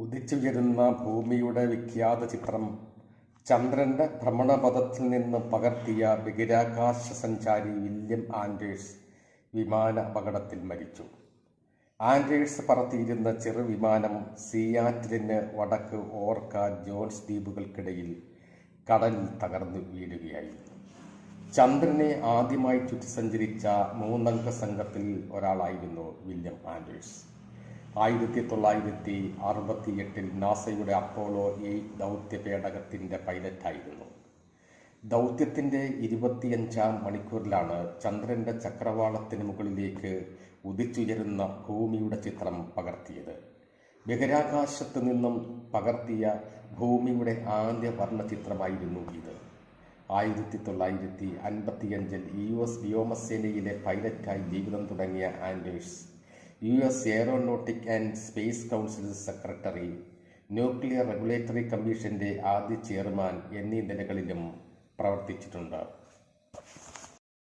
ഉദിച്ചുയരുന്ന ഭൂമിയുടെ വിഖ്യാത ചിത്രം ചന്ദ്രന്റെ ഭ്രമണപഥത്തിൽ നിന്ന് പകർത്തിയ ബഹിരാകാശ സഞ്ചാരി വില്യം ആൻഡേഴ്സ് വിമാന അപകടത്തിൽ മരിച്ചു. ആൻഡേഴ്സ് പറത്തിയിരുന്ന ചെറുവിമാനം സിയാറ്റിലിന് വടക്ക് ഓർക്ക ജോൺസ് ദ്വീപുകൾക്കിടയിൽ കടലിൽ തകർന്നു വീഴുകയായിരുന്നു ചന്ദ്രനെ ആദ്യമായി ചുറ്റി സഞ്ചരിച്ച മൂന്നംഗ സംഘത്തിൽ ഒരാളായിരുന്നു വില്യം ആൻഡേഴ്സ്. ആയിരത്തി തൊള്ളായിരത്തി അറുപത്തി എട്ടിൽ നാസയുടെ അപ്പോളോ എയ്റ്റ് ദൗത്യ പേടകത്തിന്റെ പൈലറ്റായിരുന്നു. ദൗത്യത്തിന്റെ ഇരുപത്തിയഞ്ചാം മണിക്കൂറിലാണ് ചന്ദ്രന്റെ ചക്രവാളത്തിന് മുകളിലേക്ക് ഉദിച്ചുയരുന്ന ഭൂമിയുടെ ചിത്രം പകർത്തിയത്. ബഹിരാകാശത്ത് നിന്നും പകർത്തിയ ഭൂമിയുടെ ആദ്യ വർണചിത്രമായിരുന്നു ഇത്. ആയിരത്തി തൊള്ളായിരത്തി അൻപത്തിയഞ്ചിൽ യു എസ് വ്യോമസേനയിലെ പൈലറ്റായി ജീവിതം തുടങ്ങിയ Anders U S aeronautic and space council secretary nuclear regulatory കമ്മീഷന്റെ ആദ്യ ചെയർമാൻ എന്നീ നിലകളിലും പ്രവർത്തിച്ചിട്ടുണ്ട്.